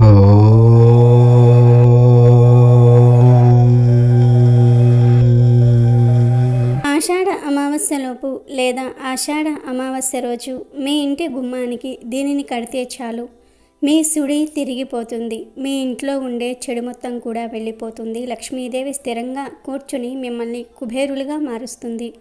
ఆషాఢ అమావాస్యలోపు లేదా ఆషాఢ అమావాస్య రోజు మీ ఇంటి గుమ్మానికి దీనిని కడితే చాలు. మీ సుడి తిరిగిపోతుంది. మీ ఇంట్లో ఉండే చెడు మొత్తం కూడా వెళ్ళిపోతుంది. లక్ష్మీదేవి స్థిరంగా కూర్చుని మిమ్మల్ని కుబేరులుగా మారుస్తుంది.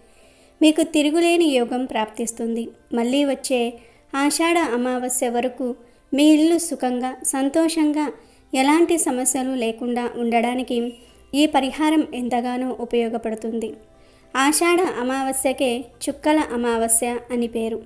మీకు తిరుగులేని యోగం ప్రాప్తిస్తుంది. మళ్ళీ వచ్చే ఆషాఢ అమావాస్య వరకు మీ ఇల్లు సుఖంగా సంతోషంగా ఎలాంటి సమస్యలు లేకుండా ఉండడానికి ఈ పరిహారం ఎంతగానో ఉపయోగపడుతుంది. ఆషాఢ అమావాస్యకే చుక్కల అమావాస్య అని పేరు.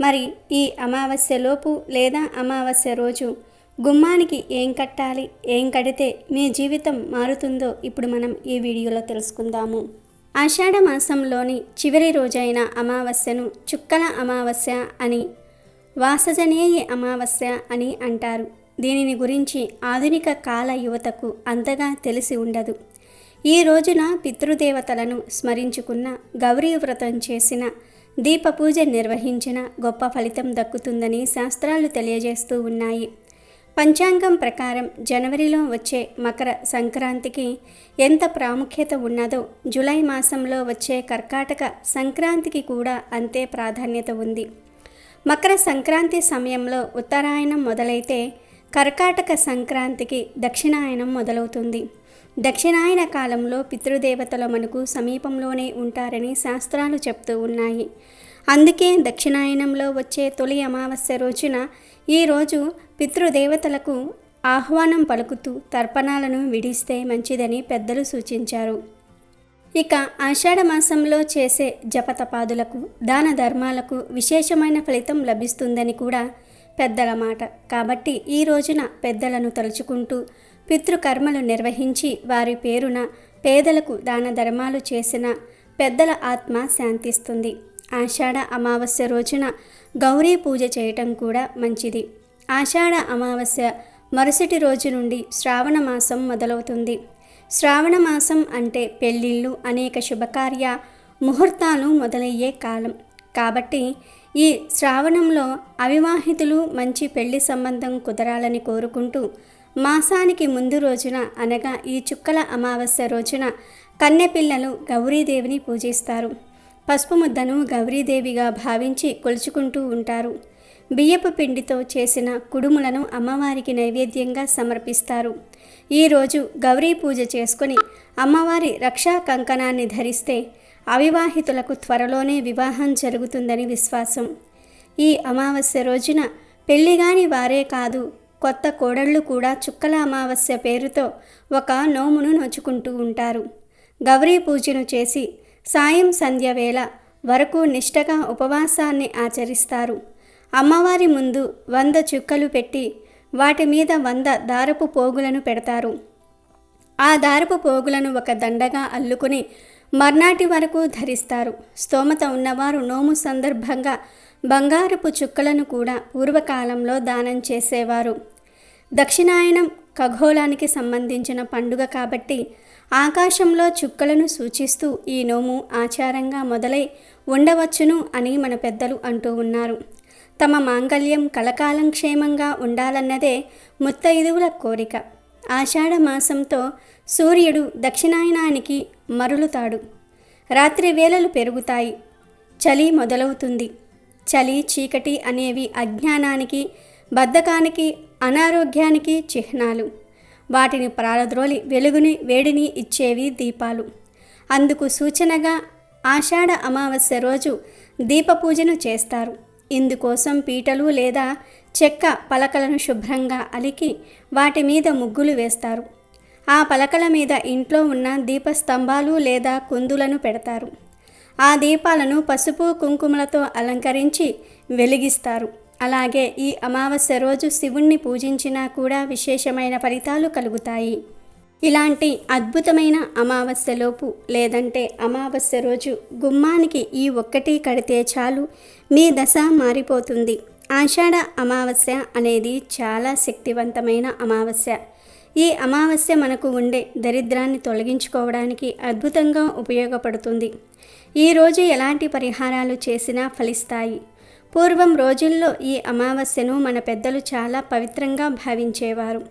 మరి ఈ అమావాస్యలోపు లేదా అమావాస్య రోజు గుమ్మానికి ఏం కట్టాలి ఏం కడితే మీ జీవితం మారుతుందో ఇప్పుడు మనం ఈ వీడియోలో తెలుసుకుందాము. ఆషాఢ మాసంలోని చివరి రోజైన అమావాస్యను చుక్కల అమావాస్య అని వాసజనేయ అమావాస్య అని అంటారు. దీనిని గురించి ఆధునిక కాల యువతకు అంతగా తెలిసి ఉండదు. ఈ రోజున పితృదేవతలను స్మరించుకున్న గౌరీ వ్రతం చేసిన దీపపూజ నిర్వహించిన గొప్ప ఫలితం దక్కుతుందని శాస్త్రాలు తెలియజేస్తూ ఉన్నాయి. పంచాంగం ప్రకారం జనవరిలో వచ్చే మకర సంక్రాంతికి ఎంత ప్రాముఖ్యత ఉన్నదో జూలై మాసంలో వచ్చే కర్కాటక సంక్రాంతికి కూడా అంతే ప్రాధాన్యత ఉంది. మకర సంక్రాంతి సమయంలో ఉత్తరాయణం మొదలైతే కర్కాటక సంక్రాంతికి దక్షిణాయనం మొదలవుతుంది. దక్షిణాయన కాలంలో పితృదేవతలు మనకు సమీపంలోనే ఉంటారని శాస్త్రాలు చెప్తూ ఉన్నాయి. అందుకే దక్షిణాయనంలో వచ్చే తొలి అమావాస్య రోజున ఈరోజు పితృదేవతలకు ఆహ్వానం పలుకుతూ తర్పణాలను విడిస్తే మంచిదని పెద్దలు సూచించారు. ఇక ఆషాఢ మాసంలో చేసే జపతపాదులకు దాన ధర్మాలకు విశేషమైన ఫలితం లభిస్తుందని కూడా పెద్దల మాట. కాబట్టి ఈ రోజున పెద్దలను తలుచుకుంటూ పితృకర్మలు నిర్వహించి వారి పేరున పేదలకు దాన ధర్మాలు చేసిన పెద్దల ఆత్మ శాంతిస్తుంది. ఆషాఢ అమావాస్య రోజున గౌరీ పూజ చేయటం కూడా మంచిది. ఆషాఢ అమావాస్య మరుసటి రోజు నుండి శ్రావణ మాసం మొదలవుతుంది. శ్రావణ మాసం అంటే పెళ్ళిళ్ళు అనేక శుభకార్య ముహూర్తాలు మొదలయ్యే కాలం. కాబట్టి ఈ శ్రావణంలో అవివాహితులు మంచి పెళ్ళి సంబంధం కుదరాలని కోరుకుంటూ మాసానికి ముందు రోజున అనగా ఈ చుక్కల అమావాస్య రోజున కన్నెపిల్లలు గౌరీదేవిని పూజిస్తారు. పసుపు ముద్దను గౌరీదేవిగా భావించి కొలుచుకుంటూ ఉంటారు. బియ్యపు పిండితో చేసిన కుడుములను అమ్మవారికి నైవేద్యంగా సమర్పిస్తారు. ఈరోజు గౌరీ పూజ చేసుకుని అమ్మవారి రక్షా కంకణాన్ని ధరిస్తే అవివాహితులకు త్వరలోనే వివాహం జరుగుతుందని విశ్వాసం. ఈ అమావాస్య రోజున పెళ్ళిగాని వారే కాదు కొత్త కోడళ్ళు కూడా చుక్కల అమావాస్య పేరుతో ఒక నోమును నోచుకుంటూ ఉంటారు. గౌరీ పూజను చేసి సాయం సంధ్య వేళ వరకు నిష్టగా ఉపవాసాన్ని ఆచరిస్తారు. అమ్మవారి ముందు వంద చుక్కలు పెట్టి వాటి మీద వంద దారపు పోగులను పెడతారు. ఆ దారపు పోగులను ఒక దండగా అల్లుకుని మర్నాటి వరకు ధరిస్తారు. స్తోమత ఉన్నవారు నోము సందర్భంగా బంగారపు చుక్కలను కూడా పూర్వకాలంలో దానం చేసేవారు. దక్షిణాయనం ఖగోళానికి సంబంధించిన పండుగ కాబట్టి ఆకాశంలో చుక్కలను సూచిస్తూ ఈ నోము ఆచారంగా మొదలై ఉండవచ్చును అని మన పెద్దలు అంటూ ఉన్నారు. తమ మాంగళ్యం కలకాలం క్షేమంగా ఉండాలన్నదే ముత్తైదువుల కోరిక. ఆషాఢ మాసంతో సూర్యుడు దక్షిణాయనానికి మరులుతాడు. రాత్రి వేళలు పెరుగుతాయి. చలి మొదలవుతుంది. చలి చీకటి అనేవి అజ్ఞానానికి బద్ధకానికి అనారోగ్యానికి చిహ్నాలు. వాటిని ప్రారద్రోలి వెలుగుని వేడిని ఇచ్చేవి దీపాలు. అందుకు సూచనగా ఆషాఢ అమావాస్య రోజు దీపపూజను చేస్తారు. ఇందుకోసం పీటలు లేదా చెక్క పలకలను శుభ్రంగా అలికి వాటి మీద ముగ్గులు వేస్తారు. ఆ పలకల మీద ఇంట్లో ఉన్న దీపస్తంభాలు లేదా కుందులను పెడతారు. ఆ దీపాలను పసుపు కుంకుమలతో అలంకరించి వెలిగిస్తారు. అలాగే ఈ అమావాస్య రోజు శివుణ్ణి పూజించినా కూడా విశేషమైన ఫలితాలు కలుగుతాయి. ఇలాంటి అద్భుతమైన అమావాస్యలోపు లేదంటే అమావాస్య రోజు గుమ్మానికి ఈ ఒక్కటి కడితే చాలు మీ దశ మారిపోతుంది. ఆషాఢ అమావాస్య అనేది చాలా శక్తివంతమైన అమావాస్య. ఈ అమావాస్య మనకు ఉండే దరిద్రాన్ని తొలగించుకోవడానికి అద్భుతంగా ఉపయోగపడుతుంది. ఈరోజు ఎలాంటి పరిహారాలు చేసినా ఫలిస్తాయి. పూర్వం రోజుల్లో ఈ అమావాస్యను మన పెద్దలు చాలా పవిత్రంగా భావించేవారు.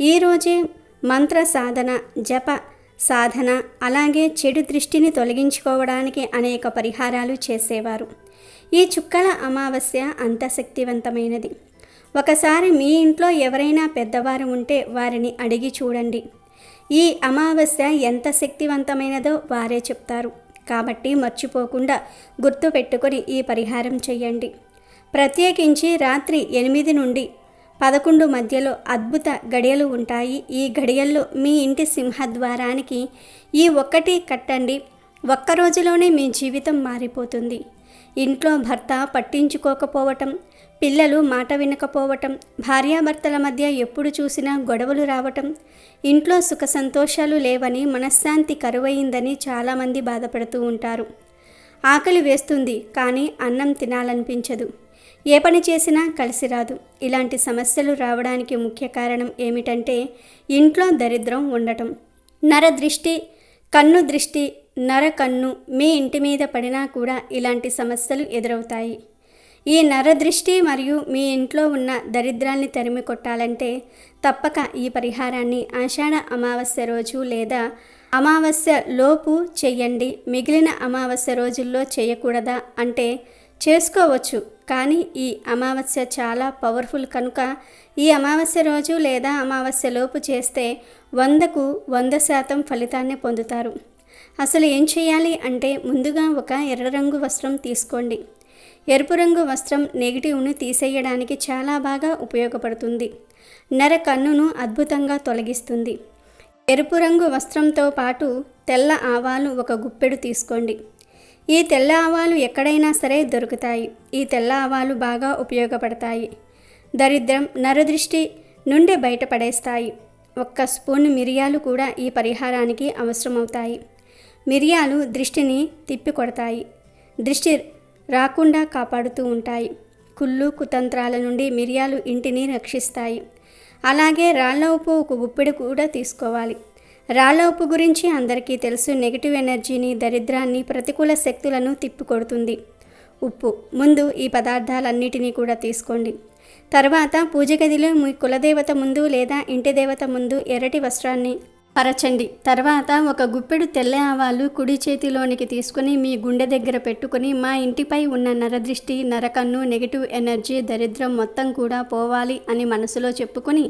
ఈరోజే మంత్ర సాధన జప సాధన అలాగే చెడు దృష్టిని తొలగించుకోవడానికి అనేక పరిహారాలు చేసేవారు. ఈ చుక్కల అమావాస్య అంత శక్తివంతమైనది ఒకసారి మీ ఇంట్లో ఎవరైనా పెద్దవారు ఉంటే వారిని అడిగి చూడండి. ఈ అమావాస్య ఎంత శక్తివంతమైనదో వారే చెప్తారు. కాబట్టి మర్చిపోకుండా గుర్తు పెట్టుకొని ఈ పరిహారం చేయండి. ప్రత్యేకించి రాత్రి ఎనిమిది నుండి పదకొండు మధ్యలో అద్భుత గడియలు ఉంటాయి. ఈ గడియల్లో మీ ఇంటి సింహద్వారానికి ఈ ఒక్కటి కట్టండి. ఒక్క రోజులోనే మీ జీవితం మారిపోతుంది. ఇంట్లో భర్త పట్టించుకోకపోవటం పిల్లలు మాట వినకపోవటం భార్యాభర్తల మధ్య ఎప్పుడు చూసినా గొడవలు రావటం ఇంట్లో సుఖ సంతోషాలు లేవని మనశ్శాంతి కరువైందని చాలామంది బాధపడుతూ ఉంటారు. ఆకలి వేస్తుంది కానీ అన్నం తినాలనిపించదు. ఏ పని చేసినా కలిసి రాదు. ఇలాంటి సమస్యలు రావడానికి ముఖ్య కారణం ఏమిటంటే ఇంట్లో దరిద్రం ఉండటం. నర దృష్టి కన్ను దృష్టి నర కన్ను మీ ఇంటి మీద పడినా కూడా ఇలాంటి సమస్యలు ఎదురవుతాయి. ఈ నరదృష్టి మరియు మీ ఇంట్లో ఉన్న దరిద్రాన్ని తరిమి కొట్టాలంటే తప్పక ఈ పరిహారాన్ని ఆషాఢ అమావాస్య రోజు లేదా అమావాస్య లోపు చెయ్యండి. మిగిలిన అమావాస్య రోజుల్లో చేయకూడదా అంటే చేసుకోవచ్చు. కానీ ఈ అమావాస్య చాలా పవర్ఫుల్ కనుక ఈ అమావాస్య రోజు లేదా అమావాస్య లోపు చేస్తే వందకు వంద శాతం ఫలితాన్ని పొందుతారు. అసలు ఏం చేయాలి అంటే ముందుగా ఒక ఎర్ర రంగు వస్త్రం తీసుకోండి. ఎరుపు రంగు వస్త్రం నెగిటివ్ను తీసేయడానికి చాలా బాగా ఉపయోగపడుతుంది. నర కన్నును అద్భుతంగా తొలగిస్తుంది. ఎరుపు రంగు వస్త్రంతో పాటు తెల్ల ఆవాలు ఒక గుప్పెడు తీసుకోండి. ఈ తెల్ల ఆవాలు ఎక్కడైనా సరే దొరుకుతాయి. ఈ తెల్ల ఆవాలు బాగా ఉపయోగపడతాయి. దరిద్రం నరదృష్టి నుండి బయటపడేస్తాయి. ఒక్క స్పూన్ మిరియాలు కూడా ఈ పరిహారానికి అవసరమవుతాయి. మిరియాలు దృష్టిని తిప్పికొడతాయి. దృష్టి రాకుండా కాపాడుతూ ఉంటాయి. కుళ్ళు కుతంత్రాల నుండి మిరియాలు ఇంటిని రక్షిస్తాయి. అలాగే రాళ్ళ ఉప్పు ఒక గుప్పెడు కూడా తీసుకోవాలి. రాళ్ళ ఉప్పు గురించి అందరికీ తెలుసు. నెగిటివ్ ఎనర్జీని దరిద్రాన్ని ప్రతికూల శక్తులను తిప్పికొడుతుంది. ఉప్పు. ముందు ఈ పదార్థాలన్నిటినీ కూడా తీసుకోండి. తర్వాత పూజ గదిలో మీ కులదేవత ముందు లేదా ఇంటి దేవత ముందు ఎర్రటి వస్త్రాన్ని పరచండి. తర్వాత ఒక గుప్పెడు తెల్ల ఆవాలు కుడి చేతిలోనికి తీసుకుని మీ గుండె దగ్గర పెట్టుకుని మా ఇంటిపై ఉన్న నరదృష్టి నరకన్ను నెగిటివ్ ఎనర్జీ దరిద్రం మొత్తం కూడా పోవాలి అని మనసులో చెప్పుకొని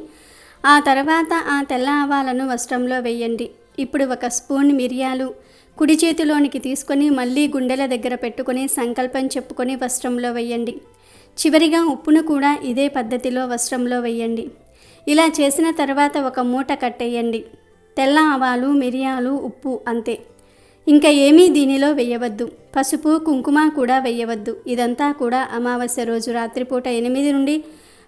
ఆ తర్వాత ఆ తెల్ల ఆవాలను వస్త్రంలో వేయండి. ఇప్పుడు ఒక స్పూన్ మిరియాలు కుడి చేతిలోనికి తీసుకొని మళ్ళీ గుండెల దగ్గర పెట్టుకొని సంకల్పం చెప్పుకొని వస్త్రంలో వేయండి. చివరిగా ఉప్పును కూడా ఇదే పద్ధతిలో వస్త్రంలో వేయండి. ఇలా చేసిన తర్వాత ఒక మూట కట్టేయండి. తెల్ల ఆవాలు మిరియాలు ఉప్పు అంతే. ఇంకా ఏమీ దీనిలో వేయవద్దు. పసుపు కుంకుమ కూడా వేయవద్దు. ఇదంతా కూడా అమావాస్య రోజు రాత్రిపూట ఎనిమిది నుండి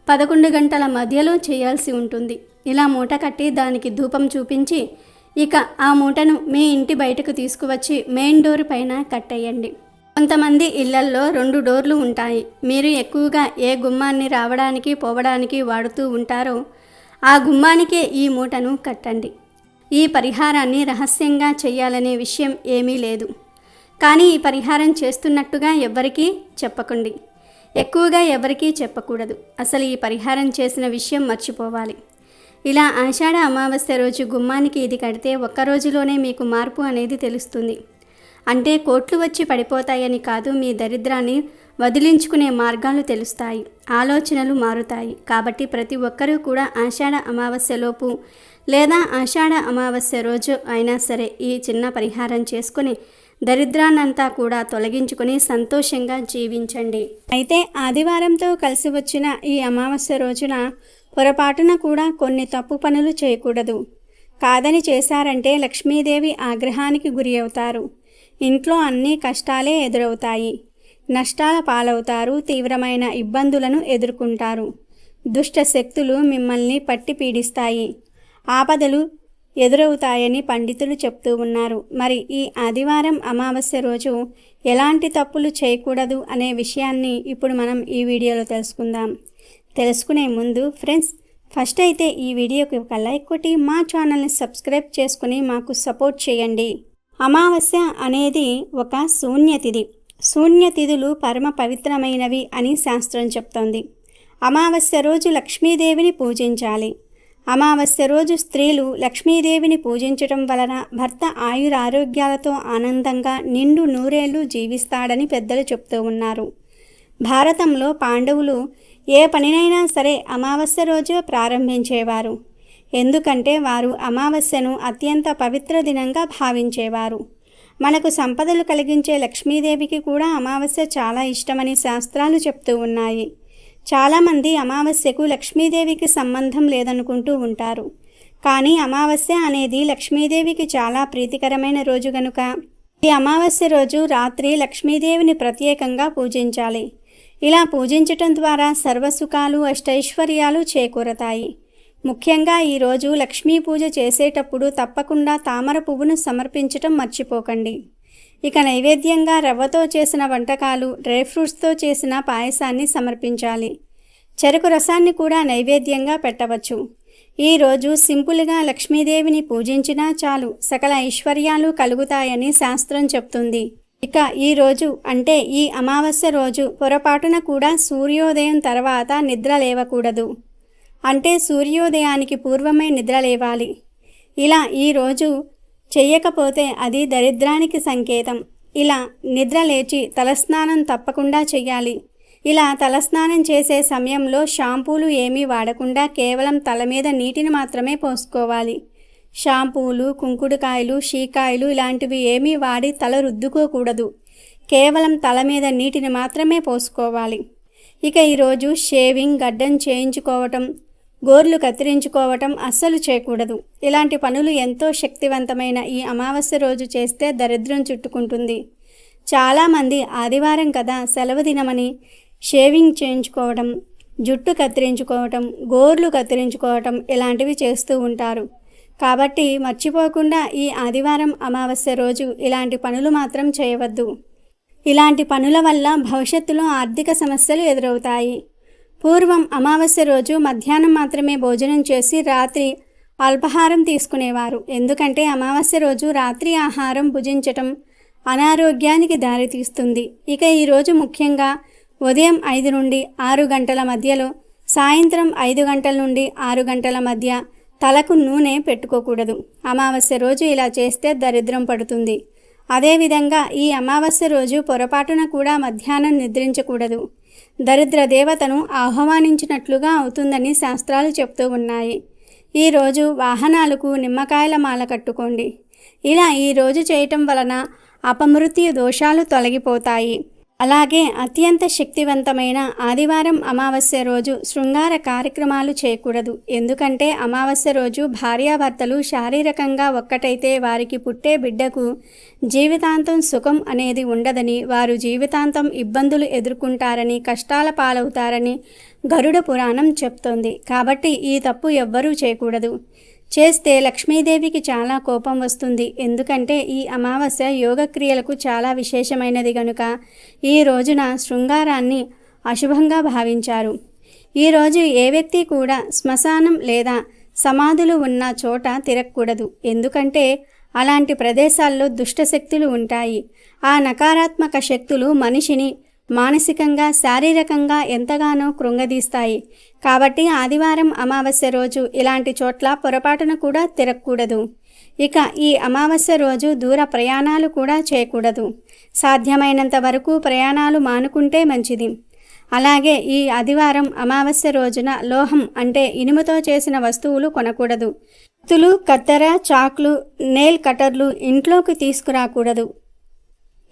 పదకొండు గంటల మధ్యలో చేయాల్సి ఉంటుంది. ఇలా మూట కట్టి దానికి ధూపం చూపించి ఇక ఆ మూటను మీ ఇంటి బయటకు తీసుకువచ్చి మెయిన్ డోర్ పైన కట్టేయండి. కొంతమంది ఇళ్ళల్లో రెండు డోర్లు ఉంటాయి. మీరు ఎక్కువగా ఏ గుమ్మాన్ని రావడానికి పోవడానికి వాడుతూ ఉంటారో ఆ గుమ్మానికే ఈ మూటను కట్టండి. ఈ పరిహారాన్ని రహస్యంగా చేయాలనే విషయం ఏమీ లేదు. కానీ ఈ పరిహారం చేస్తున్నట్టుగా ఎవ్వరికీ చెప్పకండి. ఎక్కువగా ఎవరికీ చెప్పకూడదు. అసలు ఈ పరిహారం చేసిన విషయం మర్చిపోవాలి. ఇలా ఆషాఢ అమావాస్య రోజు గుమ్మానికి ఇది కడితే ఒక్క రోజులోనే మీకు మార్పు అనేది తెలుస్తుంది. అంటే కోట్లు వచ్చి పడిపోతాయని కాదు మీ దరిద్రాన్ని వదిలించుకునే మార్గాలు తెలుస్తాయి. ఆలోచనలు మారుతాయి. కాబట్టి ప్రతి ఒక్కరూ కూడా ఆషాఢ అమావాస్యలోపు లేదా ఆషాఢ అమావాస్య రోజు అయినా సరే ఈ చిన్న పరిహారం చేసుకుని దరిద్రాన్నంతా కూడా తొలగించుకుని సంతోషంగా జీవించండి. అయితే ఆదివారంతో కలిసి వచ్చిన ఈ అమావాస్య రోజున పొరపాటున కూడా కొన్ని తప్పు పనులు చేయకూడదు. కాదని చేశారంటే లక్ష్మీదేవి ఆగ్రహానికి గురి అవుతారు. ఇంట్లో అన్ని కష్టాలే ఎదురవుతాయి. నష్టాల పాలవుతారు తీవ్రమైన ఇబ్బందులను ఎదుర్కొంటారు. దుష్ట శక్తులు మిమ్మల్ని పట్టి పీడిస్తాయి. ఆపదలు ఎదురవుతాయని పండితులు చెప్తూ ఉన్నారు. మరి ఈ ఆదివారం అమావాస్య రోజు ఎలాంటి తప్పులు చేయకూడదు అనే విషయాన్ని ఇప్పుడు మనం ఈ వీడియోలో తెలుసుకుందాం. తెలుసుకునే ముందు ఫ్రెండ్స్ ఫస్ట్ అయితే ఈ వీడియోకి ఒక లైక్ కొట్టి మా ఛానల్ని సబ్స్క్రైబ్ చేసుకుని మాకు సపోర్ట్ చేయండి. అమావాస్య అనేది ఒక శూన్యతిథి. శూన్యతిథులు పరమ పవిత్రమైనవి అని శాస్త్రం చెప్తోంది. అమావాస్య రోజు లక్ష్మీదేవిని పూజించాలి. అమావాస్య రోజు స్త్రీలు లక్ష్మీదేవిని పూజించటం వలన భర్త ఆయురారోగ్యాలతో ఆనందంగా నిండు నూరేళ్ళు జీవిస్తాడని పెద్దలు చెప్తూ ఉన్నారు. భారతంలో పాండవులు ఏ పనినైనా సరే అమావాస్య రోజు ప్రారంభించేవారు. ఎందుకంటే వారు అమావాస్యను అత్యంత పవిత్ర దినంగా భావించేవారు. మనకు సంపదలు కలిగించే లక్ష్మీదేవికి కూడా అమావాస్య చాలా ఇష్టమని శాస్త్రాలు చెప్తూ ఉన్నాయి. చాలామంది అమావాస్యకు లక్ష్మీదేవికి సంబంధం లేదనుకుంటూ ఉంటారు. కానీ అమావాస్య అనేది లక్ష్మీదేవికి చాలా ప్రీతికరమైన రోజు గనుక. ఈ అమావాస్య రోజు రాత్రి లక్ష్మీదేవిని ప్రత్యేకంగా పూజించాలి. ఇలా పూజించటం ద్వారా సర్వసుఖాలు అష్టైశ్వర్యాలు చేకూరతాయి. ముఖ్యంగా ఈరోజు లక్ష్మీ పూజ చేసేటప్పుడు తప్పకుండా తామర పువ్వును సమర్పించటం మర్చిపోకండి. ఇక నైవేద్యంగా రవ్వతో చేసిన వంటకాలు డ్రై ఫ్రూట్స్తో చేసిన పాయసాన్ని సమర్పించాలి. చెరుకు రసాన్ని కూడా నైవేద్యంగా పెట్టవచ్చు. ఈరోజు సింపుల్గా లక్ష్మీదేవిని పూజించినా చాలు సకల ఐశ్వర్యాలు కలుగుతాయని శాస్త్రం చెప్తుంది. ఇక ఈ రోజు అంటే ఈ అమావాస్య రోజు పొరపాటున కూడా సూర్యోదయం తర్వాత నిద్ర లేవకూడదు. అంటే సూర్యోదయానికి పూర్వమే నిద్ర లేవాలి. ఇలా ఈరోజు చెయ్యకపోతే అది దరిద్రానికి సంకేతం. ఇలా నిద్ర లేచి తలస్నానం తప్పకుండా చెయ్యాలి. ఇలా తలస్నానం చేసే సమయంలో షాంపూలు ఏమీ వాడకుండా కేవలం తల మీద నీటిని మాత్రమే పోసుకోవాలి. షాంపూలు కుంకుడుకాయలు షీకాయలు ఇలాంటివి ఏమీ వాడి తల రుద్దుకోకూడదు. కేవలం తల మీద నీటిని మాత్రమే పోసుకోవాలి. ఇక ఈరోజు షేవింగ్ గడ్డం చేయించుకోవటం గోర్లు కత్తిరించుకోవటం అస్సలు చేయకూడదు. ఇలాంటి పనులు ఎంతో శక్తివంతమైన ఈ అమావాస్య రోజు చేస్తే దరిద్రం చుట్టుకుంటుంది. చాలామంది ఆదివారం కదా సెలవు దినమని షేవింగ్ చేయించుకోవడం జుట్టు కత్తిరించుకోవటం గోర్లు కత్తిరించుకోవటం ఇలాంటివి చేస్తూ ఉంటారు. కాబట్టి మర్చిపోకుండా ఈ ఆదివారం అమావాస్య రోజు ఇలాంటి పనులు మాత్రం చేయవద్దు. ఇలాంటి పనుల వల్ల భవిష్యత్తులో ఆర్థిక సమస్యలు ఎదురవుతాయి. పూర్వం అమావాస్య రోజు మధ్యాహ్నం మాత్రమే భోజనం చేసి రాత్రి అల్పాహారం తీసుకునేవారు. ఎందుకంటే అమావాస్య రోజు రాత్రి ఆహారం భుజించటం అనారోగ్యానికి దారితీస్తుంది. ఇక ఈరోజు ముఖ్యంగా ఉదయం ఐదు నుండి ఆరు గంటల మధ్యలో సాయంత్రం ఐదు గంటల నుండి ఆరు గంటల మధ్య తలకు నూనె పెట్టుకోకూడదు. అమావాస్య రోజు ఇలా చేస్తే దరిద్రం పడుతుంది. అదేవిధంగా ఈ అమావాస్య రోజు పొరపాటున కూడా మధ్యాహ్నం నిద్రించకూడదు. దరిద్ర దేవతను ఆహ్వానించినట్లుగా అవుతుందని శాస్త్రాలు చెప్తూ ఉన్నాయి. ఈరోజు వాహనాలకు నిమ్మకాయల మాల కట్టుకోండి. ఇలా ఈరోజు చేయటం వలన అపమృత్యు దోషాలు తొలగిపోతాయి. అలాగే అత్యంత శక్తివంతమైన ఆదివారం అమావాస్య రోజు శృంగార కార్యక్రమాలు చేయకూడదు. ఎందుకంటే అమావాస్య రోజు భార్యాభర్తలు శారీరకంగా ఒక్కటైతే వారికి పుట్టే బిడ్డకు జీవితాంతం సుఖం అనేది ఉండదని వారు జీవితాంతం ఇబ్బందులు ఎదుర్కొంటారని కష్టాల పాలవుతారని గరుడ పురాణం చెప్తోంది. కాబట్టి ఈ తప్పు ఎవ్వరూ చేయకూడదు. చేస్తే లక్ష్మీదేవికి చాలా కోపం వస్తుంది. ఎందుకంటే ఈ అమావాస్య యోగక్రియలకు చాలా విశేషమైనది గనుక ఈ రోజున శృంగారాన్ని అశుభంగా భావించారు. ఈరోజు ఏ వ్యక్తి కూడా శ్మశానం లేదా సమాధులు ఉన్న చోట తిరగకూడదు. ఎందుకంటే అలాంటి ప్రదేశాల్లో దుష్టశక్తులు ఉంటాయి. ఆ నకారాత్మక శక్తులు మనిషిని మానసికంగా శారీరకంగా ఎంతగానో కృంగదీస్తాయి. కాబట్టి ఆదివారం అమావాస్య రోజు ఇలాంటి చోట్ల పొరపాటున కూడా తిరగకూడదు. ఇక ఈ అమావాస్య రోజు దూర ప్రయాణాలు కూడా చేయకూడదు. సాధ్యమైనంత వరకు ప్రయాణాలు మానుకుంటే మంచిది. అలాగే ఈ ఆదివారం అమావాస్య రోజున లోహం అంటే ఇనుముతో చేసిన వస్తువులు కొనకూడదు. కత్తులు కత్తెర చాక్లు నెయిల్ కటర్లు ఇంట్లోకి తీసుకురాకూడదు.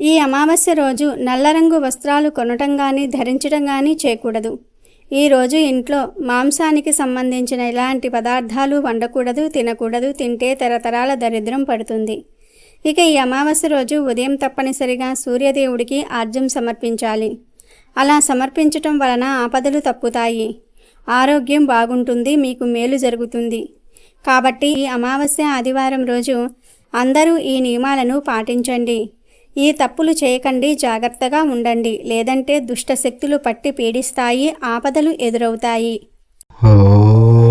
ఈ అమావాస్య రోజు నల్లరంగు వస్త్రాలు కొనటం కానీ ధరించడం కానీ చేయకూడదు ఈరోజు ఇంట్లో మాంసానికి సంబంధించిన ఎలాంటి పదార్థాలు వండకూడదు తినకూడదు తింటే తరతరాల దరిద్రం పడుతుంది. ఇక ఈ అమావాస్య రోజు ఉదయం తప్పనిసరిగా సూర్యదేవుడికి ఆర్జం సమర్పించాలి. అలా సమర్పించటం వలన ఆపదలు తప్పుతాయి. ఆరోగ్యం బాగుంటుంది మీకు మేలు జరుగుతుంది. కాబట్టి ఈ అమావాస్య ఆదివారం రోజు అందరూ ఈ నియమాలను పాటించండి. ఈ తప్పులు చేయకండి జాగ్రత్తగా ఉండండి. లేదంటే దుష్ట శక్తులు పట్టి పీడిస్తాయి ఆపదలు ఎదురవుతాయి. ఓ